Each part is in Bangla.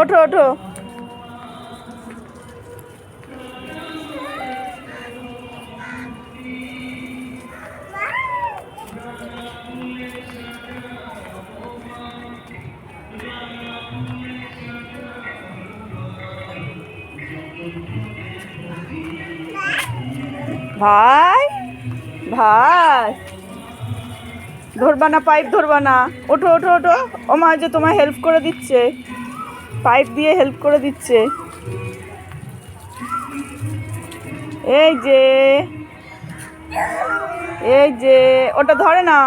ওঠো ওঠো। ভাই ভাই। ধরবা না পাইপ ধরবা না। ওঠো ওঠো ওঠো। ও মা যে তোমায় হেল্প করে দিচ্ছে। পাইপ দিয়ে হেল্প করে দিচ্ছে। এই যে এই যে, ওটা ধরে না।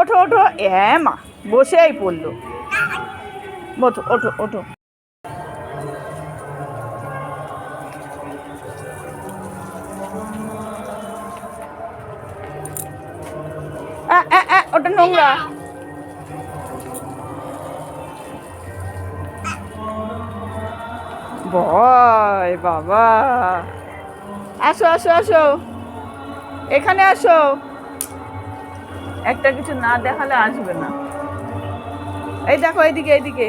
ওঠো ওঠো। হ্যাঁ মা, বসেই পড়ল। ওঠো ওঠো ওঠো। ওটা নোংরা। ভয় বাবা। আসো আসো আসো। এখানে আসো। একটা কিছু না দেখালে আসবে না। এই দেখো, এইদিকে এইদিকে।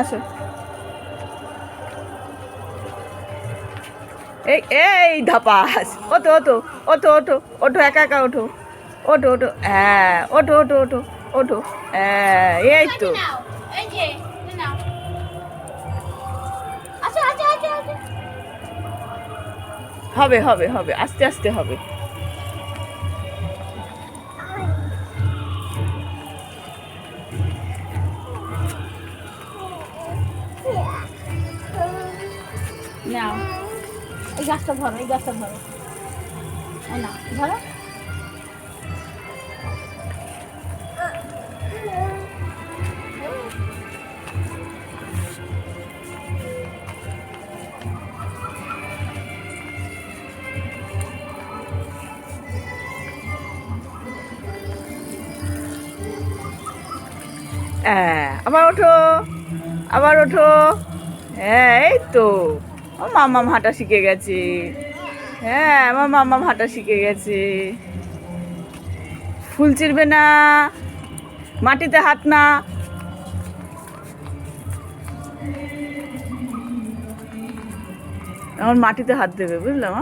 আসো। এই এই, ধাপাস। ওটো ওটো ওটো ওটো ওটো একা একা ওঠো। ওঠো ওঠো হ্যাঁ ওঠো ওঠো ওঠো ওঠো হ্যাঁ এই তো হবে হবে হবে আস্তে আস্তে হবে নাও এই গাছটা ধরো এই গাছটা ধরো। নাও ধরো। হ্যাঁ আবার ওঠো আবার ওঠো। হ্যাঁ এই তো। আমার মামাম হাঁটা শিখে গেছে। হ্যাঁ আমার মামাম হাঁটা শিখে গেছে। ফুল চিরবে না, মাটিতে হাত না। আমার মাটিতে হাত দেবে, বুঝলাম